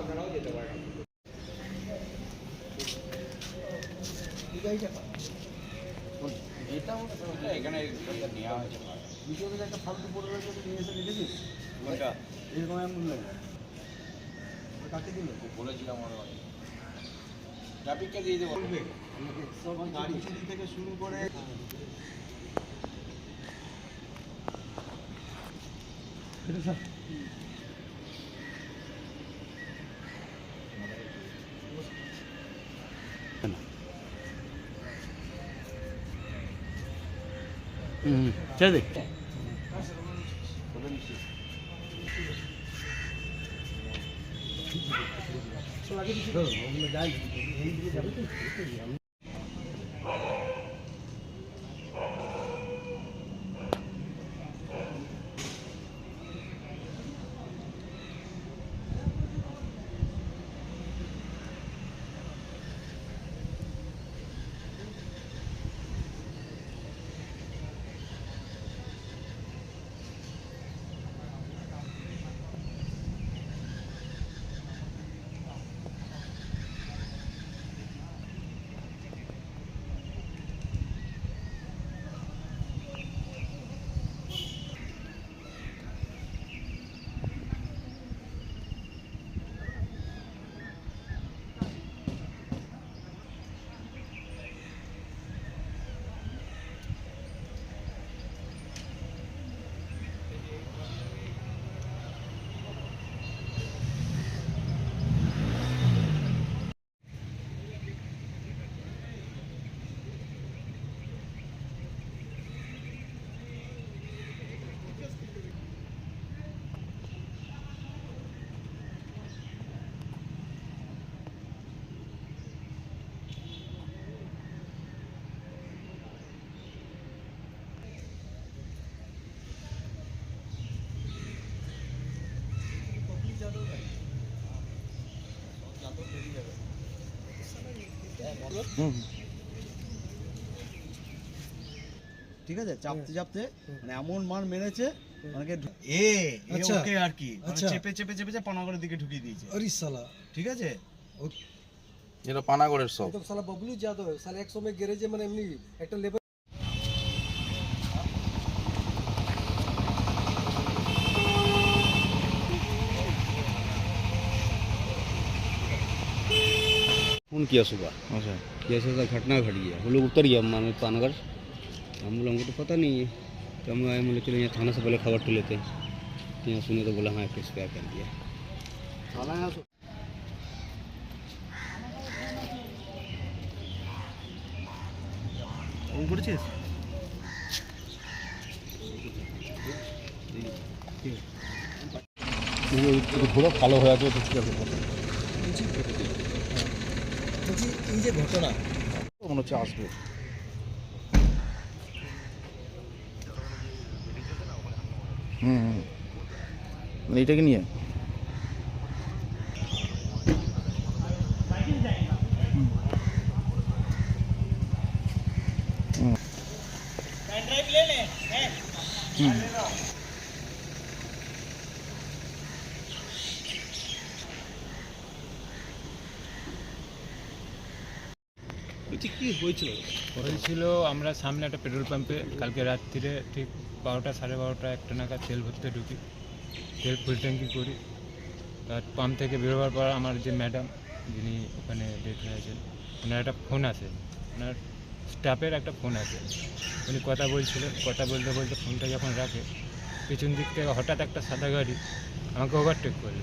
আপনারাও যেতে পারেন। এটা এখানে নেওয়া হয়েছে। ভিডিওতে একটা ফালতু পড়ে রয়েছে নিয়ে এসে লিখেছিস? কোনটা? এরকম এমন লাগে কাকে দিল? বলেছিলাম আগে ট্রাফিককে দিয়ে দেবো। সব গাড়ি চুরি থেকে শুরু করে হুম ছেড়ে দে ঠিক আছে? চাপতে চাপতে মানে এমন মান মেরেছে অনেকে এ আচ্ছা। মানে আচ্ছা। চেপে চেপে চেপে দিকে ঢুকিয়ে দিয়েছে। সালা। ঠিক আছে? পানাগড়ের সব। তো সালা এক সময় মানে এমনি একটা फोन किया सुबह আচ্ছা जैसे ऐसा घटना घट गया वो लोग उतर गया मानो पानगर हम लोग हमको तो पता नहीं है तो हम आए बोले चलो यहाँ थाना से पहले खबर तो लेते हैं तो यहाँ सुने तो बोला हाँ केस क्या कर दिया ফোন করেছিস ঘোড়া ভালো হয়ে আছে ঠিক আছে বলছি এই যে ঘটনা। মনে হচ্ছে আসবে। হুম। মানে এইটাকে নিয়ে হুম। হুম। বলছি কি হয়েছিল? হয়েছিল, আমরা সামনে একটা পেট্রোল পাম্পে কালকে রাত্রিরে ঠিক বারোটা, সাড়ে বারোটা একটা নাগাদ তেল ভরতে ঢুকি। তেল ফুল ট্যাঙ্কি করি। তার পাম্প থেকে বেরোবার পর আমার যে ম্যাডাম, যিনি ওখানে ডেট হয়েছেন ওনার একটা ফোন আছে। ওনার স্টাফের একটা ফোন আছে। উনি কথা বলছিলেন। কথা বলতে বলতে ফোনটা যখন রাখে, পিছন দিক থেকে হঠাৎ একটা সাদা গাড়ি আমাকে ওভারটেক করল।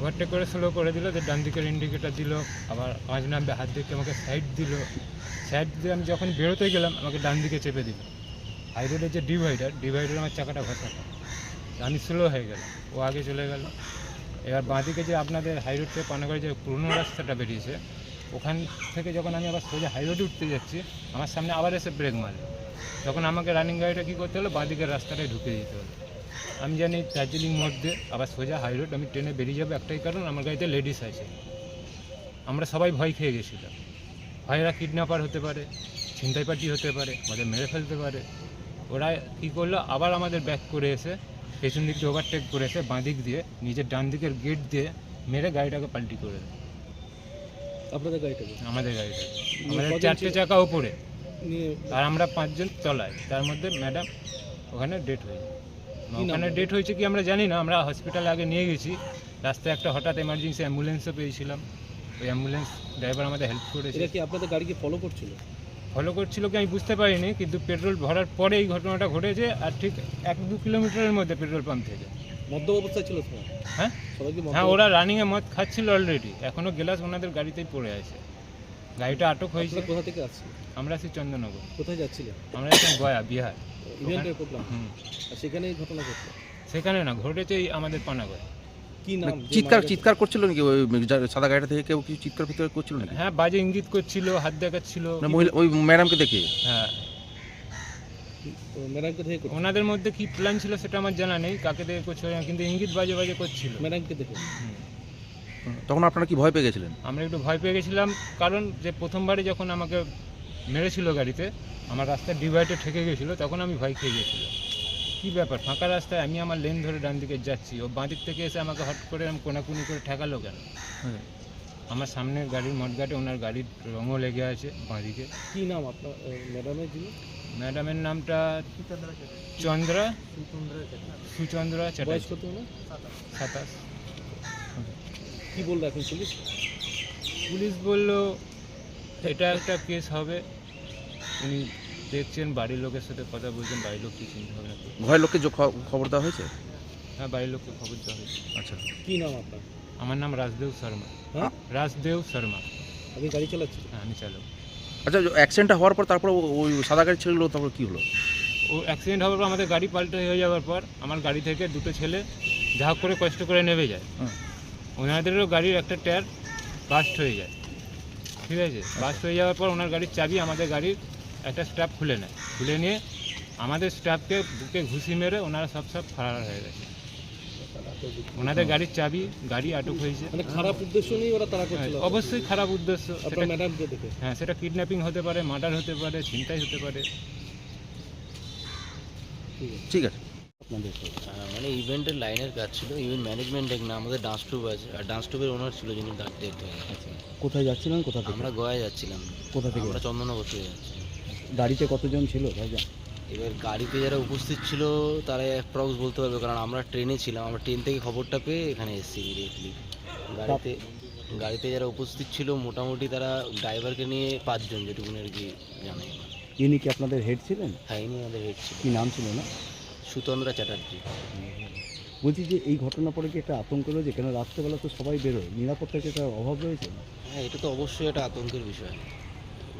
ওভারটেক করে স্লো করে দিল, যে ডান দিকের ইন্ডিকেটার দিল, আবার পাঁচ নামবে হাত দিকে আমাকে সাইড দিল। সাইড দিয়ে আমি যখন বেরোতে গেলাম, আমাকে ডান দিকে চেপে দিল। হাই রোডের যে ডিভাইডার ডিভাইডার আমার চাকাটা ঘষাটা আমি স্লো হয়ে গেলাম, ও আগে চলে গেল। এবার বাঁদিকে যে আপনাদের হাই রোড থেকে পানাগড়ে যে পুরনো রাস্তাটা বেরিয়েছে, ওখান থেকে যখন আমি আবার সোজা হাই রোডে উঠতে যাচ্ছি, আমার সামনে আবার এসে ব্রেক মারলো। তখন আমাকে রানিং গাড়িটা কী করতে হলো? বাঁদিকের রাস্তাটায় ঢুকে দিতে হলো। আমি জানি দার্জিলিং মোড় দিয়ে আবার সোজা হাই রোড আমি ট্রেনে বেরিয়ে যাব একটাই কারণ আমার গাড়িতে লেডিস আছে। আমরা সবাই ভয় খেয়ে গেছিলাম। ভয়রা কিডন্যাপার হতে পারে ছিনতাই পার্টি হতে পারে আমাদের মেরে ফেলতে পারে। ওরা কী করল? আবার আমাদের ব্যাক করে এসে পেছন দিক দিয়ে ওভারটেক করে এসে বাঁ দিক দিয়ে নিজের ডান দিকের গেট দিয়ে মেরে গাড়িটাকে পাল্টি করে দেয়। আপনাদের গাড়িটাকে আমাদের গাড়িটা। আমাদের চারটে চাকা ওপরে আর আমরা পাঁচজন তলায় তার মধ্যে ম্যাডাম ওখানে ডেট হয়ে যায়। ওখানে ডেট হয়েছে কি আমরা জানি না আমরা হসপিটালে আগে নিয়ে গেছি। রাস্তায় একটা হঠাৎ এমার্জেন্সি অ্যাম্বুলেন্সও পেয়েছিলাম। ওই অ্যাম্বুলেন্স ড্রাইভার আমাদের হেল্প করেছে। এটা কি আপনাদের গাড়িকে ফলো করছিল? ফলো করছিল কি আমি বুঝতে পারিনি কিন্তু পেট্রোল ভরার পরে এই ঘটনাটা ঘটেছে আর ঠিক এক দু কিলোমিটারের মধ্যে পেট্রোল পাম্প থেকে। মদ্য অবস্থায় ছিল হ্যাঁ? হ্যাঁ ওরা রানিংয়ে মদ খাচ্ছিল অলরেডি এখনও গেলাস ওনাদের গাড়িতেই পড়ে আছে। গাড়িটা আটক হয়েছে। কোথা থেকে আসছিল আমরা আছি চন্দননগর কোথায় যাচ্ছিলেন? আমরা এখন গয়া বিহার। ইভেন্টের প্রোগ্রাম আর সেখানে এই ঘটনা ঘটলো। সেখানে না ঘটেছে এই আমাদের পানাগড়। কি নাম? যে চিৎকার? চিৎকার করছিল নাকি ওই সাদা গাড়িটা থেকে কেউ কিছু চিৎকার ফিৎকার করছিল নাকি? হ্যাঁ বাজে ইঙ্গিত করছিল হাত দেখাচ্ছিল। না মহিলা ওই ম্যাডামকে দেখে? হ্যাঁ। ম্যাডামকে করছিল। ওনাদের মধ্যে কি প্ল্যান ছিল সেটা আমার জানা নেই কাকে দেখে করছিল কিন্তু ইঙ্গিত বাজে বাজে করছিল। ম্যাডামকে দেখে। তখন আপনারা কি ভয় পেয়ে গেছিলেন? আমরা একটু ভয় পেয়ে গেছিলাম কারণ যে প্রথমবারে যখন আমাকে মেরেছিল গাড়িতে আমার রাস্তা ডিভাইডে ঠেকে গেছিল তখন আমি ভয় খেয়ে গেছিলাম। কী ব্যাপার? ফাঁকা রাস্তায় আমি আমার লেন ধরে ডান দিকে যাচ্ছি ও বাঁ দিক থেকে এসে আমাকে হট করে আমি কোনাকুনি করে ঠেকালো কেন? হ্যাঁ। আমার সামনের গাড়ির মঠঘাটে ওনার গাড়ির রঙও লেগে আছে বাঁ দিকে। কি নাম আপনার ম্যাডামের যিনি? ম্যাডামের নামটা চন্দ্রা? সুচন্দ্রা চ্যাটার্জি। সাতাশ। কী বলল এখন পুলিশ? পুলিশ বলল এটা একটা কেস হবে। উনি দেখছেন বাড়ির লোকের সাথে কথা বলছেন বাড়ির লোক কি চিন্তা ভাবনা করছে। ভয়ের লোককে যে খ- খবর দেওয়া হয়েছে? হ্যাঁ বাড়ির লোককে খবর দেওয়া হয়েছে। আচ্ছা। কি নাম আপনার? আমার নাম রাজদেব শর্মা। হ্যাঁ? রাজদেব শর্মা। আপনি গাড়ি চালাচ্ছেন? হ্যাঁ আমি চালক আচ্ছা অ্যাক্সিডেন্টটা হওয়ার পর তারপর ও- ওই সাদা গাড়ি ছিল তারপর কী হলো? ও অ্যাক্সিডেন্ট হওয়ার পর আমাদের গাড়ি পাল্টে হয়ে যাওয়ার পর আমার গাড়ি থেকে দুটো ছেলে যা করে কষ্ট করে নেমে যায়। হুম। ওনাদেরও গাড়ির একটা টায়ার বাস্ট হয়ে যায়। ঠিক আছে? বাস্ট হয়ে যাওয়ার পর ওনার গাড়ির চাবি আমাদের গাড়ির একটা স্টাফ খুলে নেয়। খুলে নিয়ে আমাদের স্টাফকে বুকে ঘুষি মেরে ওনারা সব সব ফারার হয়ে গেছে। ওনাদের গাড়ির চাবি গাড়ি আটক হয়েছে। মানে খারাপ উদ্দেশ্য নিয়ে ওরা তারা করছিল? হ্যাঁ, অবশ্যই খারাপ উদ্দেশ্য। আপনার সেটা- ম্যাডামকে দেখে? হ্যাঁ সেটা কিডন্যাপিং হতে পারে মার্ডার হতে পারে ছিনতাই হতে পারে। ঠিক আছে। আপনাদের মানে ইভেন্টের লাইনের কাজ ছিল ইভেন্ট ম্যানেজমেন্ট এক না আমাদের ডান্স ট্রুপ আছে। আর ডান্স ট্রুপের ওনার ছিল যিনি হয়ে গেছে। কোথায় যাচ্ছিলেন? কোথা থেকে? আমরা গোয়া যাচ্ছিলাম। কোথা থেকে? আমরা চন্দননগর থেকে যাচ্ছি। গাড়িতে কতজন ছিল ভাইজান? এবার গাড়িতে যারা উপস্থিত ছিল তারা অ্যাপ্রক্স বলতে পারবে কারণ আমরা ট্রেনে ছিলাম। আমরা ট্রেন থেকে খবরটা পেয়ে এখানে এসেছি ইমিডিয়েটলি গাড়িতে গাড়িতে যারা উপস্থিত ছিল মোটামুটি তারা ড্রাইভারকে নিয়ে পাঁচজন যেটুকুনি আর কি জানে। ইনি কি আপনাদের হেড ছিলেন? হ্যাঁ ইনি আমাদের হেড ছিল কি নাম ছিল না সুতন্দ্রা চ্যাটার্জি। বলছি যে এই ঘটনা পরে কি একটা আতঙ্ক রয়েছে কেন রাত্রেবেলা তো সবাই বেরোয়? নিরাপত্তার কি একটা অভাব রয়েছে? হ্যাঁ এটা তো অবশ্যই একটা আতঙ্কের বিষয়।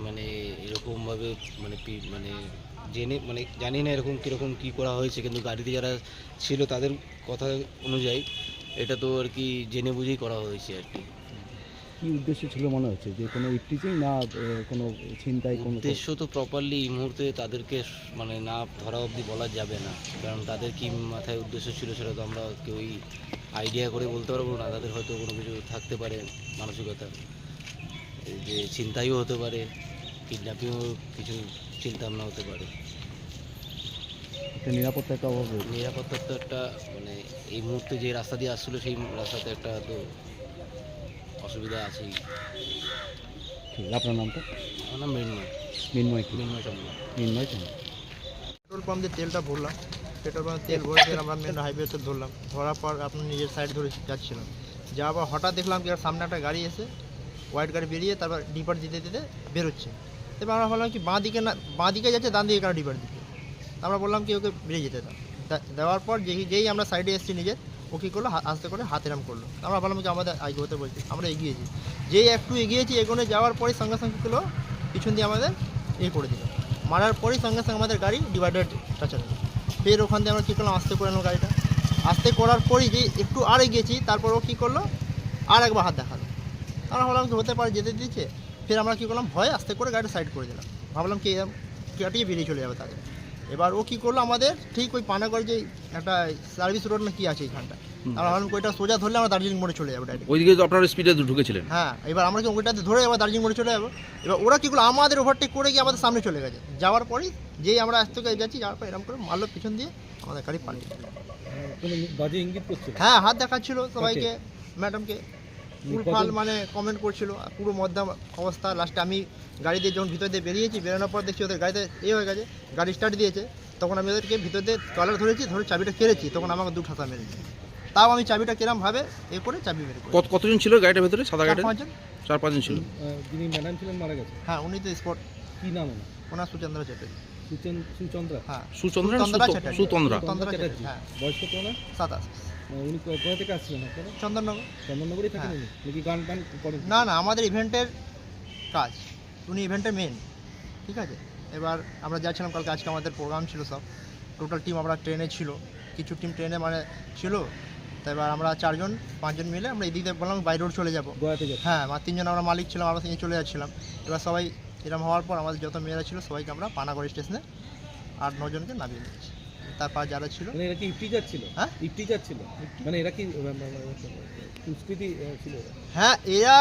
মানে এরকমভাবে মানে মানে জেনে মানে জানি না এরকম কীরকম কী করা হয়েছে কিন্তু গাড়িতে যারা ছিল তাদের কথা অনুযায়ী এটা তো আর কি জেনে বুঝেই করা হয়েছে আর কি। কি উদ্দেশ্য ছিল মনে হচ্ছে? যে কোনো ইফটিচিং না কোনো ছিনতাই কোনো উদ্দেশ্য তো প্রপারলি এই মুহূর্তে তাদেরকে মানে না ধরা অবধি বলা যাবে না। কারণ তাদের কি মাথায় উদ্দেশ্য ছিল সেটা তো আমরা কেউই আইডিয়া করে বলতে পারব না। তাদের হয়তো কোনো কিছু থাকতে পারে মানসিকতা। যে চিন্তাইও হতে পারে কিডন্যাপিংও কিছু চিন্তা ভাবনা হতে পারে। একটা নিরাপত্তার একটা অভাব রয়েছে। নিরাপত্তার তো একটা মানে এই মুহূর্তে যে রাস্তা দিয়ে আসছিল সেই রাস্তাতে একটা তো অসুবিধা আছেই। ঠিক আছে, আপনার নামটা? আমার নাম মৃন্ময়। মিনময় কি? মৃন্ময় চন্দ্র। মিনময় কেন পেট্রোল পাম্প দিয়ে তেলটা ভরলাম পেট্রোল পাম্পে তেল ভরে দিয়ে আমরা মেন হাইওয়েতে ধরলাম। ধরার পর আপনি নিজের সাইড ধরে যাচ্ছিলাম। যাওয়ার পর হঠাৎ দেখলাম কি আর সামনে একটা গাড়ি এসে হোয়াইট গাড়ি বেরিয়ে তারপর ডিপার দিতে দিতে বেরোচ্ছে। এবার আমরা ভাবলাম কি বাঁ দিকে না বাঁ দিকে যাচ্ছে, ডান দিকে কেন ডিপার দিতে আমরা বললাম কি ওকে বেরিয়ে যেতে দাও। দেওয়ার পর যেই যেই আমরা সাইডে এসেছি নিজের, ও কী করল আস্তে করে হাত এরাম করল। আমরা ভাবলাম কি আমাদের এগোতে বলছি, আমরা এগিয়েছি যেই। একটু এগিয়েছি, এগোনে যাওয়ার পরে সঙ্গে সঙ্গে করল পিছন দিয়ে আমাদের এ করে দিল। মারার পরেই সঙ্গে সঙ্গে আমাদের গাড়ি ডিভাইডার টাচ ফের ওখান দিয়ে আমরা কী করলাম, আস্তে করে নিলাম গাড়িটা। আস্তে করার পরই যে একটু আর এগিয়েছি, তারপর ও কী করল, আর একবার হাত দেখাল। আমরা ভাবলাম কি হতে পারে, যেতে দিচ্ছে ফের আমরা কী করলাম ভয় আস্তে করে গাড়িটা সাইড করে দিলাম। ভাবলাম কি কাটিয়ে বেরিয়ে চলে যাবে তাদের। এবার ও কী করল আমাদের ঠিক ওই পানাগড় যে একটা সার্ভিস রোড না কি আছে এইখানটা আমরা ভাবলাম ওইটা সোজা ধরলে আমরা দার্জিলিং মোড়ে চলে যাব ডাইরেক্ট ওইদিকে তো আপনারা স্পিডে ঢুকেছিলেন। হ্যাঁ এবার আমরা কি ওইটাতে ধরে এবার দার্জিলিং মোড়ে চলে যাব। এবার ওরা কী করল আমাদের ওভারটেক করে গিয়ে আমাদের সামনে চলে গেছে। যাওয়ার পরেই যেই আমরা আজ থেকে যাচ্ছি যাওয়ার পর এরকম করে মারলো পিছন দিয়ে আমাদের গাড়ি পালিয়ে হ্যাঁ হাত দেখাচ্ছিল সবাইকে ম্যাডামকে ফুলফাল মানে কমেন্ট করছিল পুরো মধ্যম অবস্থা। লাস্টে আমি গাড়ি দিয়ে যখন ভিতর দিয়ে বেরিয়েছি বেরোনোর পর দেখছি ওদের গাড়িতে এ হয়ে গেছে গাড়ি স্টার্ট দিয়েছে। তখন আমি ওদেরকে ভিতর দিয়ে কলার ধরেছি ধরে চাবিটা কেড়েছি তখন আমাকে দু ঠাসা মেরেছে। তাও আমি চাবিটা কেরাম ভাবে এ করে চাবি মেরে কত কতজন ছিল গাড়িটার ভেতরে? সাদা পাঁচজন। চার পাঁচজন ছিল। যিনি ম্যাডাম ছিলেন মারা গেছে। হ্যাঁ উনি তো স্পট কি নাম ওনার? সুচন্দ্র চ্যাটার্জি। সুচন্দ্রা? হ্যাঁ। সুচন্দ্রা সুতন্দ্রা? চ্যাটার্জি হ্যাঁ। বয়স কত ওনার? সাতাশ। উনি কোথা থেকে আসছিলেন আপনারা? চন্দননগর। চন্দননগরই থাকেন হ্যাঁ। উনি? নাকি গান টান করেন? না না আমাদের ইভেন্টের কাজ। উনি ইভেন্টের মেন ঠিক আছে? এবার আমরা যাচ্ছিলাম কালকে আজকে আমাদের প্রোগ্রাম ছিল সব। টোটাল টিম আমরা ট্রেনে ছিল। কিছু টিম ট্রেনে মানে ছিল। তো এবার আমরা চারজন পাঁচজন মিলে আমরা এদিক দিয়ে বললাম বাই রোড চলে যাব। গোয়াতে হ্যাঁ আমার তিনজন আমরা মালিক ছিলাম আমরা তিনজন চলে যাচ্ছিলাম। এবার সবাই এরকম হওয়ার পর আমাদের যত মেয়েরা ছিল সবাইকে আমরা পানাগড় স্টেশনে আট নজনকে নামিয়ে দিয়েছি। তারপর যারা ছিল? মানে এরা কি ইফটি যাচ্ছিল হ্যাঁ? ইফটি যাচ্ছিল মানে এরা কি সংস্কৃতি ছিল হ্যাঁ এরা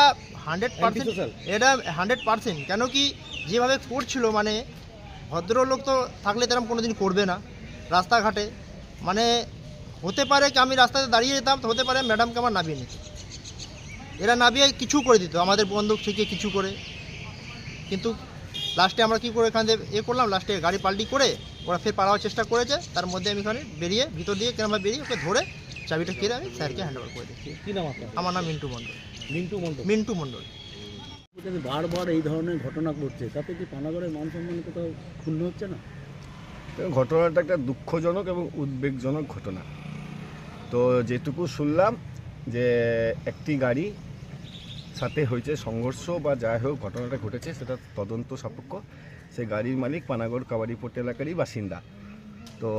হান্ড্রেড পার্সেন্ট? এটা হান্ড্রেড পার্সেন্ট কেন কি যেভাবে করছিল মানে ভদ্রলোক তো থাকলে তেরম কোনো দিন করবে না রাস্তাঘাটে। মানে হতে পারে কি আমি রাস্তাতে দাঁড়িয়ে যেতাম তো হতে পারে ম্যাডামকে আমার নামিয়ে নিত। এরা নামিয়ে কিছু করে দিত আমাদের বন্দুক থেকে কিছু করে। কিন্তু লাস্টে আমরা কী করে এখান থেকে এ করলাম লাস্টে গাড়ি পাল্টি করে ওরা ফের পালাবার চেষ্টা করেছে তার মধ্যে আমি এখানে বেরিয়ে ভিতর দিয়ে কেরমভাবে বেরিয়ে ওকে ধরে চাবিটা কেড়ে আমি স্যারকে হ্যান্ড ওভার করে দিচ্ছি কি নাম আপনার? আমার নাম মিন্টু মণ্ডল। মিন্টু মন্ডল মিন্টু মণ্ডল। বারবার এই ধরনের ঘটনা ঘটছে তাতে কি পানাগড়ের মান সম্মান কোথাও ক্ষুণ্ণ হচ্ছে না? ঘটনাটা একটা দুঃখজনক এবং উদ্বেগজনক ঘটনা। তো যেটুকু শুনলাম যে একটি গাড়ি সাথে হয়েছে সংঘর্ষ বা যাই হোক ঘটনাটা ঘটেছে সেটা তদন্ত সাপেক্ষ। সে গাড়ির মালিক পানাগড় কাবাডিপট্টি এলাকারই বাসিন্দা। তো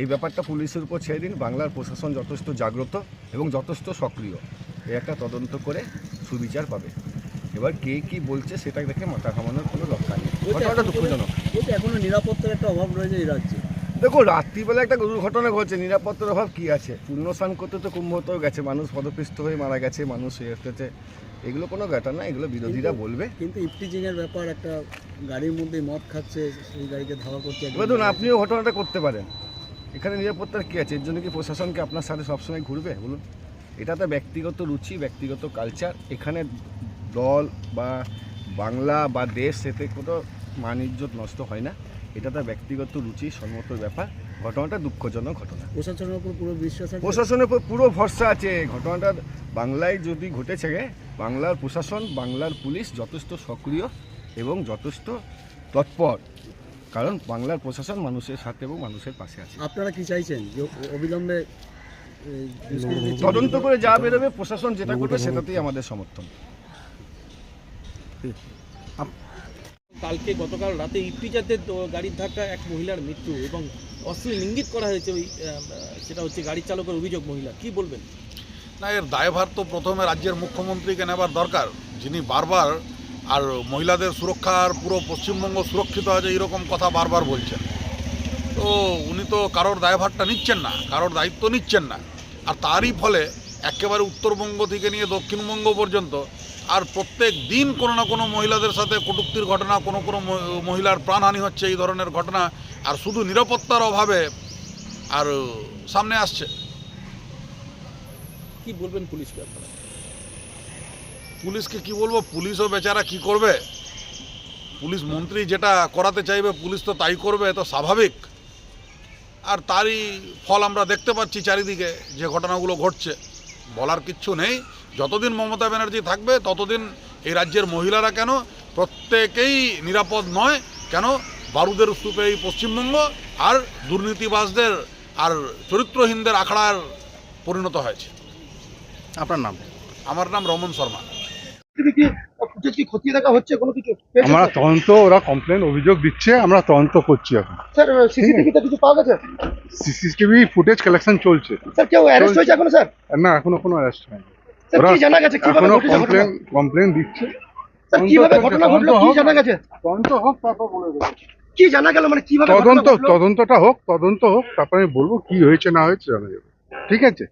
এই ব্যাপারটা পুলিশের উপর ছেড়ে দিন বাংলার প্রশাসন যথেষ্ট জাগ্রত এবং যথেষ্ট সক্রিয়। এই একটা তদন্ত করে সুবিচার পাবে। এবার কে কি বলছে সেটা দেখে মাথা ঘামানোর কোনো দরকার নেই। ঘটনাটা দুঃখজনক। এখনও নিরাপত্তার একটা অভাব রয়েছে এই রাজ্যে। দেখো রাত্রিবেলা একটা দুর্ঘটনা ঘটছে নিরাপত্তার অভাব কী আছে? পূর্ণ স্নান করতে তো কুম্ভতেও গেছে মানুষ পদপিষ্ট হয়ে মারা গেছে মানুষ হয়ে এগুলো কোনো ঘটনা এগুলো বিরোধীরা বলবে। কিন্তু ইফটিজিংয়ের ব্যাপার একটা গাড়ির মধ্যে মদ খাচ্ছে সেই গাড়িকে ধাওয়া করছে এবার ধরুন আপনিও ঘটনাটা করতে পারেন। এখানে নিরাপত্তার কী আছে? এর জন্য কি প্রশাসনকে আপনার সাথে সবসময় ঘুরবে? বলুন। এটা তো ব্যক্তিগত রুচি ব্যক্তিগত কালচার এখানে দল বা বাংলা বা দেশ সেতে কোনো মান ইজ্জত নষ্ট হয় না। এটা তার ব্যক্তিগত রুচি সম্মত ব্যাপার। ঘটনাটা দুঃখজনক ঘটনা। প্রশাসনের উপর পুরো বিশ্বাস প্রশাসনের উপর পুরো ভরসা আছে। ঘটনাটা বাংলায় যদি ঘটেছে গে বাংলার প্রশাসন বাংলার পুলিশ যথেষ্ট সক্রিয় এবং যথেষ্ট তৎপর। কারণ বাংলার প্রশাসন মানুষের সাথে এবং মানুষের পাশে আছে। আপনারা কি চাইছেন যে অবিলম্বে তদন্ত করে যা বেরোবে প্রশাসন যেটা করবে সেটাতেই আমাদের সমর্থন। কালকে গতকাল রাতে ইফটিজাতে গাড়ির ধাক্কা এক মহিলার মৃত্যু এবং অশ্লীল ইঙ্গিত করা হয়েছে ওই সেটা হচ্ছে গাড়ির চালকের অভিযোগ মহিলা। কি বলবেন? না এর দায়ভার তো প্রথমে রাজ্যের মুখ্যমন্ত্রীকে নেবার দরকার। যিনি বারবার আর মহিলাদের সুরক্ষার পুরো পশ্চিমবঙ্গ সুরক্ষিত আছে এরকম কথা বারবার বলছেন। তো উনি তো কারোর দায়ভারটা নিচ্ছেন না, কারোর দায়িত্ব নিচ্ছেন না। আর তারই ফলে একেবারে উত্তরবঙ্গ থেকে নিয়ে দক্ষিণবঙ্গ পর্যন্ত আর প্রত্যেক দিন কোনো না কোনো মহিলাদের সাথে কটূক্তির ঘটনা, কোনো কোনো মহিলার প্রাণহানি হচ্ছে এই ধরনের ঘটনা। আর শুধু নিরাপত্তার অভাবে আর সামনে আসছে। কি বলবেন পুলিশকে আপনারা? পুলিশকে কি বলব? পুলিশও বেচারা কি করবে? পুলিশ মন্ত্রী যেটা করাতে চাইবে, পুলিশ তো তাই করবে তো স্বাভাবিক। আর তারই ফল আমরা দেখতে পাচ্ছি চারিদিকে যে ঘটনাগুলো ঘটছে। বলার কিচ্ছু নেই। যতদিন মমতা ব্যানার্জি থাকবে, ততদিন এই রাজ্যের মহিলারা কেন প্রত্যেকেই নিরাপদ নয়? কেন বারুদের স্তূপে এই পশ্চিমবঙ্গ আর দুর্নীতিবাজদের আর চরিত্রহীনদের আখড়ার পরিণত হয়েছে? আপনার নাম? আমার নাম রমন শর্মা। আমরা তদন্ত ওরা কমপ্লেন অভিযোগ দিচ্ছে আমরা তদন্ত করছি এখন। স্যার সিসিটিভিতে কিছু পাওয়া গেছে? সিসিটিভি ফুটেজ কালেকশন চলছে। স্যার কেউ arrest হয়েছে এখনও স্যার? না এখনও কোনো অ্যারেস্ট হয়নি। স্যার ওরা কি জানা গেছে? কীভাবে কমপ্লেন কমপ্লেন দিচ্ছে। স্যার তদন্ত কীভাবে ঘটনা ঘটলো? কি জানা গেছে? তদন্ত হোক তারপর বলে দেবো। কি জানা গেল মানে কীভাবে তদন্ত তদন্তটা হোক তদন্ত হোক তারপরে আমি বলব কি হয়েছে না হয়েছে জানা যাবে। ঠিক আছে?